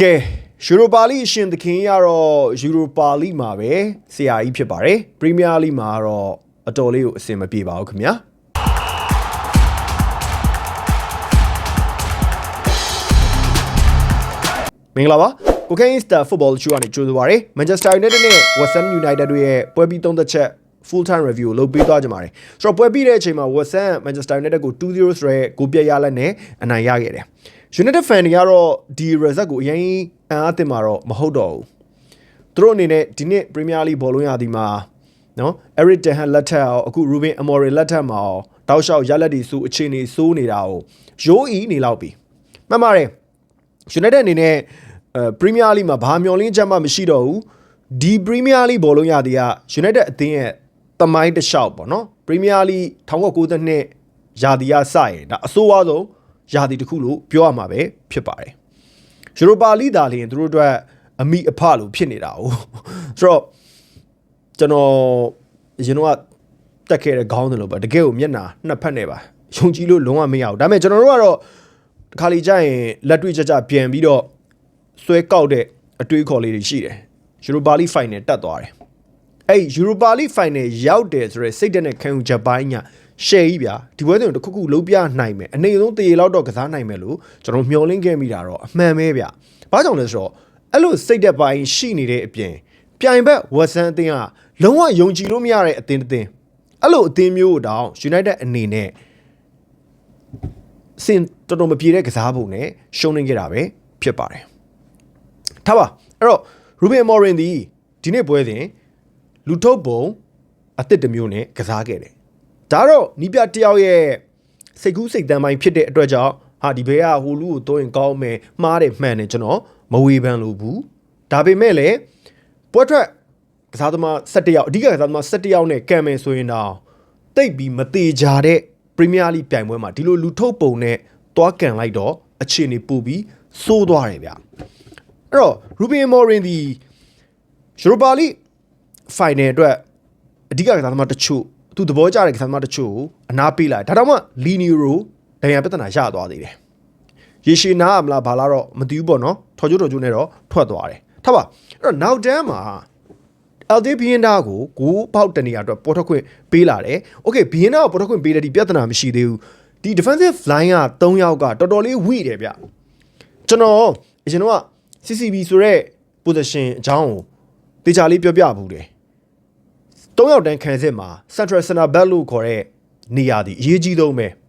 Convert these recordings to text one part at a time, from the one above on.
ကဲယူရိုပါလိအရှင်သခင်ကတော့ယူရိုပါလိမှာပဲဆရာကြီးဖြစ်ပါတယ်ပရီးမီးယားလိမှာတော့အတော်လေးကိုအဆင်မပြေပါဘူးခင်ဗျာမင်္ဂလာပါကိုကိန်းစတာဖုတ်ဘောချူကနေကြိုးစားပါရယ်မန်ချက်စတာယူနိုက်တက်နဲ့ဝက်ဆန်ယူနိုက်တက်တို့ရဲ့ပွဲပြီးသုံးသက်ချက် full time review လုပ်ပေးသွားကြပါတယ်ဆိုတော့ပွဲပြီးတဲ့အချိန်မှာ Western Manchester United ကို2-0ဆိုရဲကိုပြတ်ရလက်နဲ့အနိုင်ရခဲ့တယ် United fan တွေကတော့ဒီ result ကိုအရင်အံ့အားသင့်မှာတော့မဟုတ်တော့ဘူးသူတို့အနေနဲ့ဒီနှစ် Premier League ဘောလုံးရသည်မှာနော် Eric Ten Hag လက်ထက်အောင်အခု Ruben Amorim လက်ထက်မှာအောင်တောက်လျှောက်ရလက်တွေစူအခြေအနေစိုးနေတာကိုရိုးအီနေလောက်ပြီမှန်ပါတယ် United အနေနဲ့အဲ Premier League မှာဘာမျောလင်းချက်မှမရှိတော့ဘူးဒီ Premier League ဘောလုံးရသည်က United အသင်းရဲ့တမိုင်းတစ်လျှောက်ပေါ့နော် Premier League 1992ရာသီကစရင်ဒါအဆိုးအဝါဆုံး ရာသီတစ်ခုလို့ပြောရမှာပဲဖြစ်ပါတယ်ယူရိုပါလိဒါလျင်သူတို့အတွက်အမိအဖလို့ဖြစ်နေတာ哦ဆိုတော့ကျွန်တော်ရင်တော့တက်ခဲ့တဲ့ခေါင်းတယ်လို့ပဲတကယ်ကိုမျက်နှာနှစ်ဖက်နဲ့ပါယုံကြည်လို့လုံးဝမရဘူးဒါပေမဲ့ကျွန်တော်တို့ကတော့တစ်ခါလေကြာရင်လက်တွေ့ကြကြပြန်ပြီးတော့ဆွဲကောက်တဲ့အတွေးခေါ်လေးတွေရှိတယ်ယူရိုပါလိဖိုင်နယ်တက်သွားတယ်အဲ့ယူရိုပါလိဖိုင်နယ်ရောက်တယ်ဆိုရယ်စိတ်တက်နဲ့ခံယူချက်ပိုင်းညာ ရှယ်ကြီးဗျာဒီပွဲစဉ်ကိုတစ်ခုခုလုံးပြနိုင်မယ်အနေဆုံးတရေလောက်တော့ကစားနိုင်မယ်လို့ကျွန်တော်မျှော်လင့်ခဲ့မိတာတော့အမှန်ပဲဗျာဘာကြောင့်လဲဆိုတော့အဲ့လိုစိတ်တက်ပိုင်းရှိနေတဲ့အပြင်ပြိုင်ဘက်ဝက်ဆန်အသင်းကလုံးဝယုံကြည်လို့မရတဲ့အသင်းတစ်သင်းအဲ့လိုအသင်းမျိုးကိုတောင် United အနေနဲ့စင်တော်တော်မပြေတဲ့ကစားပုံနဲ့ရှုံးနေကြတာပဲဖြစ်ပါတယ်ထားပါအဲ့တော့ Ruben Amorim ဒီဒီနေ့ပွဲစဉ်လူထုတ်ပုံအစ်စ်တစ်မျိုးနဲ့ကစားခဲ့တယ်။ ဒါတော့နီးပြတယောက်ရဲ့စိတ်ကူးစိတ်တမ်းပိုင်းဖြစ်တဲ့အတွက်ကြောင့်ဟာဒီဘဲကဟိုလူကိုတိုးရင်ကောင်းမယ်မှားတယ်မှန်တယ်ကျွန်တော်မဝေဖန်လို့ဘူး။ဒါပေမဲ့လည်းပွဲထွက်ကစားသမား17ယောက်အဓိကကစားသမား17ယောက်နဲ့ကံမယ်ဆိုရင်တော့တိတ်ပြီးမသေးကြတဲ့ပရီးမီးယားလိပြိုင်ပွဲမှာဒီလိုလူထုတ်ပုံနဲ့တွားကန်လိုက်တော့အခြေအနေပူပြီးစိုးသွားတယ်ဗျ။အဲ့တော့ရူဘင်မော်ရင်ဒီယူရိုပါလိ final အတွက်အဓိကကစားသမားတချို့ သူသဘောကျတဲ့ကစားသမားတချို့ကိုအနာပေးလိုက်ဒါတောင်မှလီနီရိုဒဏ်ရာပြဿနာရသွားသေးတယ်ရေရှည်နားမလားဘာလားတော့မသိဘူးပေါ့နော်ထော်ကျိုးထော်ကျိုးနဲ့တော့ထွက်သွားတယ်ထားပါအဲ့တော့နောက်တန်းမှာ LD ဘီယန်ဒါကိုဂိုးပေါက်တနေရအတွက်ပေါ်ထွက်ခွင့်ပေးလာတယ်။ Okay ဘီယန်ဒါကိုပေါ်ထွက်ခွင့်ပေးတဲ့ဒီပြဿနာမရှိသေးဘူး။ဒီ defensive line က3ယောက်ကတော်တော်လေးဝိတယ်ဗျ။ကျွန်တော်အရင်တော့ CCB ဆိုတဲ့ position အကြောင်းကိုတေချာလေးပြောပြဘူးတယ်။ 3ယောက်တန်းခံစစ်မှာ central center back လို့ခေါ်တဲ့နေရာဒီအရေးကြီးဆုံးပဲ။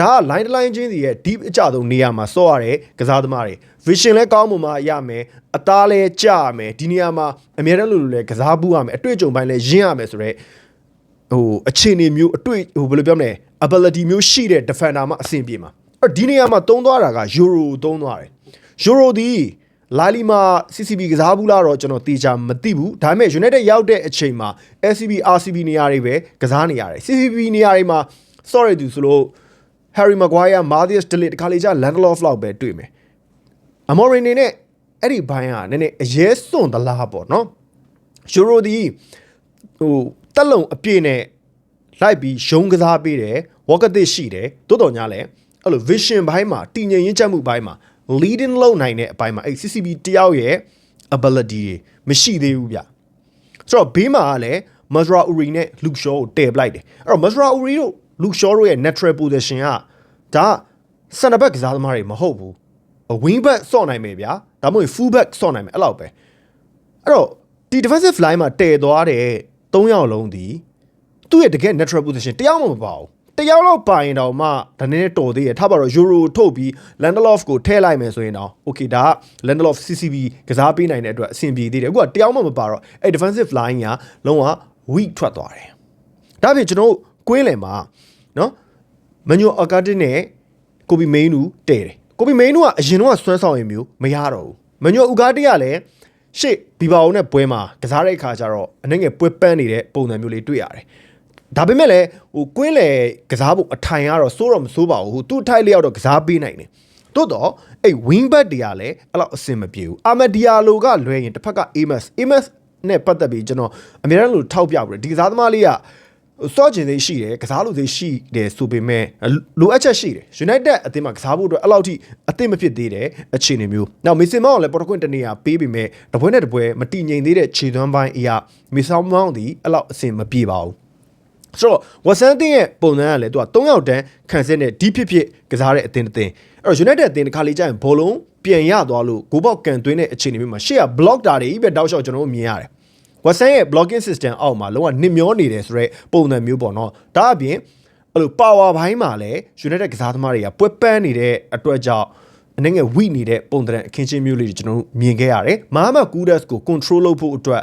ဒါက line to line ချင်းစီရဲ့ deep အကြဆုံးနေရာမှာစော့ရတဲ့ကစားသမားတွေ vision လဲကောင်းမှမှရမယ်အသားလဲကြရမယ်ဒီနေရာမှာအများတန်းလိုလိုလဲကစားပူးရမယ်အတွေ့အကြုံပိုင်းလဲရင်းရမယ်ဆိုတော့ဟိုအခြေအနေမျိုးအတွေ့ဟိုဘယ်လိုပြောမလဲ ability မျိုးရှိတဲ့ defender မှာအဆင်ပြေမှာအဲ့ဒီနေရာမှာတုံးသွားတာက euro တုံးသွားတယ် euro ဒီ လာလီမာ CCB ကစားဘူးလားတော့ကျွန်တော်တေချာမသိဘူးဒါပေမဲ့ United ရောက်တဲ့အချိန်မှာ SCB RCB နေရာတွေပဲကစားနေရတယ် CCB နေရာတွေမှာ sorry သူဆိုလို့ Harry Maguire Matthias De Ligt တခါလေကျ Lindelof လောက်ပဲတွေ့မယ်အမော်ရီနေနဲ့အဲ့ဒီဘိုင်းကနည်းနည်းအရေးစွန့်သလားပေါ့နော်ယူရိုဒီဟိုတက်လုံအပြည့်နဲ့လိုက်ပြီးရုံးကစားပေးတယ်ဝါကတစ်ရှိတယ်တိုးတော်ညာလဲအဲ့လို vision ဘိုင်းမှာတည်ငြိမ်ရင်းချက်မှုဘိုင်းမှာ leading လုပ်နိုင်တဲ့အပိုင်းမှာအဲ့ CCB တယောက်ရဲ့ ability တွေမရှိသေးဘူးဗျဆိုတော့ဘေးမှာကလည်း Mazra Uri နဲ့ Luke Shaw ကိုတည်ပလိုက်တယ်အဲ့တော့ Mazra Uri တို့ Luke Shaw တို့ရဲ့ natural position ကဒါ center back ကစားသမားတွေမဟုတ်ဘူး wing back စော့နိုင်မယ်ဗျာဒါမှမဟုတ် full back စော့နိုင်မယ်အဲ့လောက်ပဲအဲ့တော့ဒီ defensive line မှာတည်သွားတဲ့၃ယောက်လုံးဒီသူ့ရဲ့တကယ် natural position တယောက်မှမပါဘူး တယောက်တော့ပါရင်တော့မှဒါနည်းနည်းတော်သေးတယ်ထားပါတော့ euro ထုတ်ပြီး Lindelof ကိုထည့်လိုက်မယ်ဆိုရင်တော့ okay ဒါက Lindelof CCB ကစားပေးနိုင်တဲ့အတွက်အဆင်ပြေသေးတယ်အခုကတယောက်မှမပါတော့အဲ့ defensive line ကလုံးဝ weak ထွက်သွားတယ်ဒါပြင်ကျွန်တော်တို့ကွင်းလယ်မှာနော်မန်နျူအာကာတစ်နဲ့ကိုဘီမိန်နူတဲ့တယ်ကိုဘီမိန်နူကအရင်တော့ဆွဲဆောင်ရင်မျိုးမရတော့ဘူးမန်နျူအာကာတစ်ကလည်းရှေ့ဘီဘာအိုနဲ့ပွဲမှာကစားတဲ့အခါကျတော့အနေငယ်ပွဲပန်းနေတဲ့ပုံစံမျိုးလေးတွေ့ရတယ် ဒါပေမဲ့လည်းဟိုကွင်းလေကစားဖို့အထိုင်ကတော့စိုးတော့မစိုးပါဘူးဟိုသူ့ထိုက်လျောက်တော့ကစားပေးနိုင်တယ်တိုးတော့အဲ့ wing back တွေကလည်းအဲ့လောက်အဆင်မပြေဘူးအာမဒီယာလိုကလွဲရင်တစ်ဖက်က Amos Amos နဲ့ပတ်သက်ပြီးကျွန်တော်အများအားလို့ထောက်ပြပြီးဒီကစားသမားလေးကစော့ကျင်သေးရှိတယ်ကစားလို့သေးရှိတယ်ဆိုပေမဲ့လိုအပ်ချက်ရှိတယ် United အသင်းမှာကစားဖို့အတွက်အဲ့လောက်ထိအသင့်မဖြစ်သေးတဲ့အခြေအနေမျိုး။နောက်မီဆင်မောင်းကလည်းပေါ်တကွင့်တနေရာပေးပြီးမဲ့တပွဲနဲ့တပွဲမတည်ငြိမ်သေးတဲ့ခြေသွမ်းပိုင်းအရာမီဆာမောင်းဒီအဲ့လောက်အဆင်မပြေပါဘူး။ ဆိုတော့ဝဆန်တင်ရဲ့ပုံစံကလည်းသူက3ယောက်တန်းခံစစ်နဲ့ဒီဖြစ်ဖြစ်ကစားတဲ့အသင်းတစ်သင်းအဲ့တော့ United အသင်းတစ်ခါလေးကြာရင်ဘောလုံးပြန်ရသွားလို့ဂိုးပေါက်ကန်သွင်းတဲ့အခြေအနေမျိုးမှာရှေ့က block တာတွေပဲတောက်လျှောက်ကျွန်တော်တို့မြင်ရတယ်ဝက်ဆန်ရဲ့ blocking system အောက်မှာလုံးဝနစ်မျောနေတယ်ဆိုတော့ပုံစံမျိုးပေါ့နော်ဒါအပြင်အဲ့လို power ဘိုင်းမှာလည်း United ကစားသမားတွေကပွဲပန်းနေတဲ့အတွက်ကြောင့်အနေငယ်ဝိနေတဲ့ပုံစံအခင်းချင်းမျိုးလေးတွေကျွန်တော်တို့မြင်ခဲ့ရတယ်မာမကူဒက်စ်ကို control လုပ်ဖို့အတွက်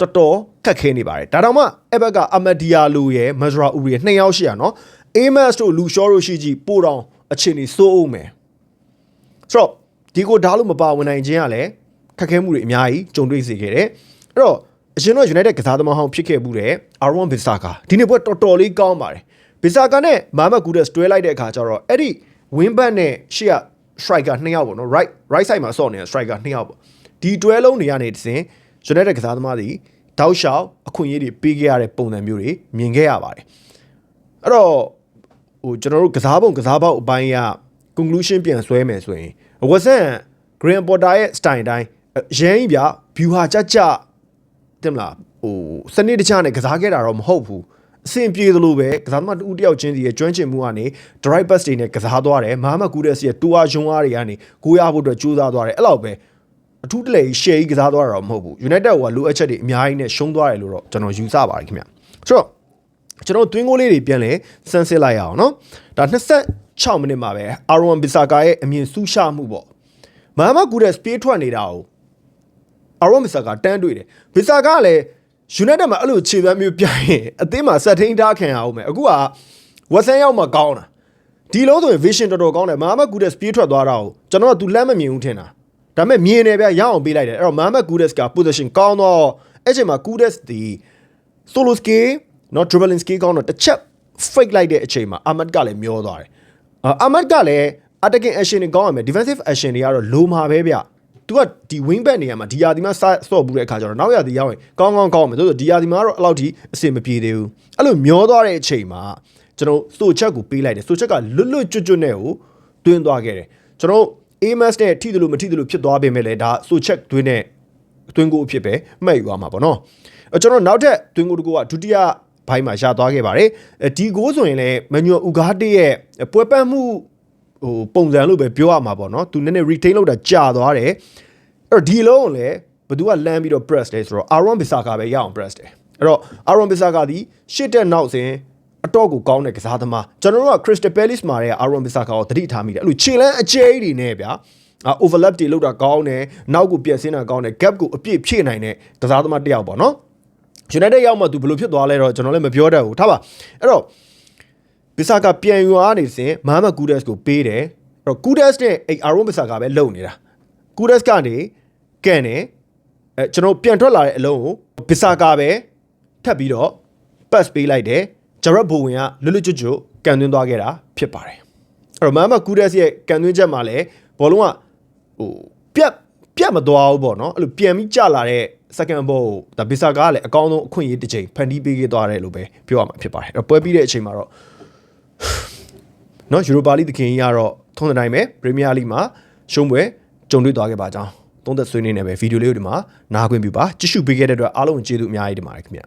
တော်တော်ခက်ခဲနေပါတယ်ဒါတောင်မှအဲ့ဘက်ကအမဒီယာလူရဲ့မဇရာဦးရဲ့နှစ်ယောက်ရှိရနော်အေမတ်တို့လူရှောတို့ရှိကြည့်ပို့တော့အခြေအနေစိုးအောင်မယ်ဆိုတော့ဒီကိုဓာတ်လို့မပါဝင်နိုင်ခြင်းကလည်းခက်ခဲမှုတွေအများကြီးကြုံတွေ့စေခဲ့တယ်အဲ့တော့အရင်တော့ United ကစားသမားဟောင်းဖြစ်ခဲ့မှုတဲ့ Aaron Bissaka ဒီနေ့ပွဲတော်တော်လေးကောင်းပါတယ် Bissaka နဲ့ Mohamed Kudus တွဲလိုက်တဲ့အခါကျတော့အဲ့ဒီ wing back နဲ့ရှေ့က striker နှစ်ယောက်ပေါ့နော် right right side မှာဆော့နေတဲ့ striker နှစ်ယောက်ပေါ့ဒီတွဲလုံးတွေကနေတစ် စင် United ကစားသမားတွေတောက်လျှောက်အခွင့်အရေးတွေပေးခဲ့ရတဲ့ပုံစံမျိုးတွေမြင်ခဲ့ရပါတယ်အဲ့တော့ဟိုကျွန်တော်တို့ကစားပုံကစားပေါက်အပိုင်းက conclusion ပြန်ဆွဲမယ်ဆိုရင်ဝက်ဆန် Green Potter ရဲ့ style အတိုင်းရမ်းကြီးဗျ view ဟာကြကြတင်မလားဟိုစနစ်တကျနဲ့ကစားခဲ့တာတော့မဟုတ်ဘူးအဆင်ပြေသလိုပဲကစားသမားတူတယောက်ချင်းစီရဲ့ကျွမ်းကျင်မှုကနေ drive pass တွေနဲ့ကစားသွားတယ်မဟာမကူတဲ့စီရဲ့တူအားယုံအားတွေကနေကိုရဖို့အတွက်ကြိုးစားသွားတယ်အဲ့လောက်ပဲ အထူးတလေရှယ်ကြီးကစားသွားတာတော့မဟုတ်ဘူး United ကလိုအပ်ချက်တွေအများကြီးနဲ့ရှုံးသွားတယ်လို့တော့ကျွန်တော်ယူဆပါတယ်ခင်ဗျဆိုတော့ကျွန်တော်တွင်းကိုလေးတွေပြန်လဲစမ်းစစ်လိုက်ရအောင်နော်ဒါ26မိနစ်မှာပဲ Aaron Bissaka ရဲ့အမြင်ဆူးရှမှုပေါ့မဟာမကူတဲ့ speed ထွက်နေတာကိုအာရောမီဆာကတန်းတွေ့တယ်ဘီဆာကလည်းယူနိုက်တက်မှာအဲ့လိုခြေပန်းမျိုးပြရင်အသင်းမှာဆက်ထိန်ထားခံရအောင်မယ်အခုကဝက်ဆန်ရောက်မှကောင်းတာဒီလုံးဆိုရင် vision တော်တော်ကောင်းတယ်မာမတ်ကူဒက်စ်ပြေးထွက်သွားတာကိုကျွန်တော်က तू လမ်းမမြင်ဘူးထင်တာ ဒါပေမဲ့မြင်နေဗျရအောင်ပေးလိုက်တယ်အဲ့တော့မာမတ်ကူဒက်စ်က position ကောင်းတော့အဲ့ချိန်မှာကူဒက်စ်ဒီ solo skill နော် dribbling skill ကောင်းတော့တစ်ချက် fake လိုက်တဲ့အချိန်မှာအာမတ်ကလည်းမျောသွားတယ်အာမတ်ကလည်း attacking action တွေကောင်းရမယ် defensive action တွေကတော့လိုမှာပဲဗျ तू ကဒီ wing back နေရာမှာဒီယာဒီမှာဆော့ဘူးတဲ့အခါကျတော့နောက်ရာဒီရောက်ရင်ကောင်းကောင်းကောင်းမယ်ဆိုတော့ဒီယာဒီမှာတော့အဲ့လောက်ထိအဆင်မပြေသေးဘူးအဲ့လိုမျောသွားတဲ့အချိန်မှာကျွန်တော်စိုချက်ကိုပေးလိုက်တယ်စိုချက်ကလွတ်လွတ်ကျွတ်ကျွတ်နဲ့ကိုတွင်းသွားခဲ့တယ်ကျွန်တော် AMS နဲ့ထိတယ်လို့မထိတယ်လို့ဖြစ်သွားပေမဲ့လည်းဒါစိုချက်တွင်းနဲ့တွင်းကိုအဖြစ်ပဲမှတ်ယူရမှာပေါ့နော်အကျွန်တော်နောက်ထပ်တွင်းကိုတကူကဒုတိယဘိုင်းမှာရသွားခဲ့ပါတယ်ဒီကိုဆိုရင်လည်းမန်နျူအူဂါတေရဲ့ပွဲပန်းမှုဟိုပုံစံလို့ပဲပြောရမှာပေါ့နော်သူနည်းနည်း retain လုပ်တာကြာသွားတယ်အဲ့တော့ဒီလုံးကိုလည်းဘသူကလမ်းပြီးတော့ press လဲဆိုတော့ Aaron Bissaka ပဲရအောင် press တယ်အဲ့တော့ Aaron Bissaka ဒီရှစ်တဲ့နောက်စဉ် အတော့ကိုကောင်းတဲ့ကစားသမားကျွန်တော်တို့က Crystal Palace မှာတဲ့ Aaron Bissaka ကိုတတိထားမိတယ်အဲ့လိုခြေလန်းအကျဲကြီးတွေနဲ့ဗျာအာ overlap တွေလောက်တာကောင်းတယ်နောက်ကိုပြက်ဆင်းတာကောင်းတယ် gap ကိုအပြည့်ဖြည့်နိုင်တဲ့ကစားသမားတစ်ယောက်ပေါ့နော် United ရောက်မှသူဘယ်လိုဖြစ်သွားလဲတော့ကျွန်တော်လည်းမပြောတတ်ဘူးထားပါအဲ့တော့ဘီဆာကပြန်ယူအားနေစဉ်မဟာမကူဒက်စ်ကိုပေးတယ်အဲ့တော့ကူဒက်စ်နဲ့အဲ့အာရွန်ဘီဆာကပဲလုံနေတာကူဒက်စ်ကနေကန်တယ်အဲကျွန်တော်ပြန်ထွက်လာတဲ့အလုံးကိုဘီဆာကပဲထပ်ပြီးတော့ပတ်ပေးလိုက်တယ် ဂျရက်ဘိုဝင်ကလွတ်လွတ်ကျွတ်ကျွတ်ကန်သွင်းသွားခဲ့တာဖြစ်ပါတယ်အဲ့တော့မဟာမကူဒက်စ်ရဲ့ကန်သွင်းချက်မှာလည်းဘောလုံးကဟိုပြတ်ပြတ်မသွားဘူးပေါ့နော်အဲ့လိုပြန်ပြီးကြလာတဲ့ second ball ကိုဒါဘီဆာကလည်းအကောင်းဆုံးအခွင့်အရေးတစ်ချိန်ဖန်တီးပေးခဲ့သွားတယ်လို့ပဲပြောရမှာဖြစ်ပါတယ်အဲ့တော့ပွဲပြီးတဲ့အချိန်မှာတော့နော်ယူရိုပါလိသခင်ကြီးကတော့ထုံးတဲ့တိုင်းပဲပရီးမီးယားလိမှာရှုံးပွဲကြုံတွေ့သွားခဲ့ပါကြောင်းသုံးသက်ဆွေးနွေးနေပဲဗီဒီယိုလေးကိုဒီမှာနားခွင့်ပြုပါကြည့်ရှုပေးခဲ့တဲ့အတွက်အားလုံးကျေးဇူးအများကြီးတင်ပါတယ်ခင်ဗျ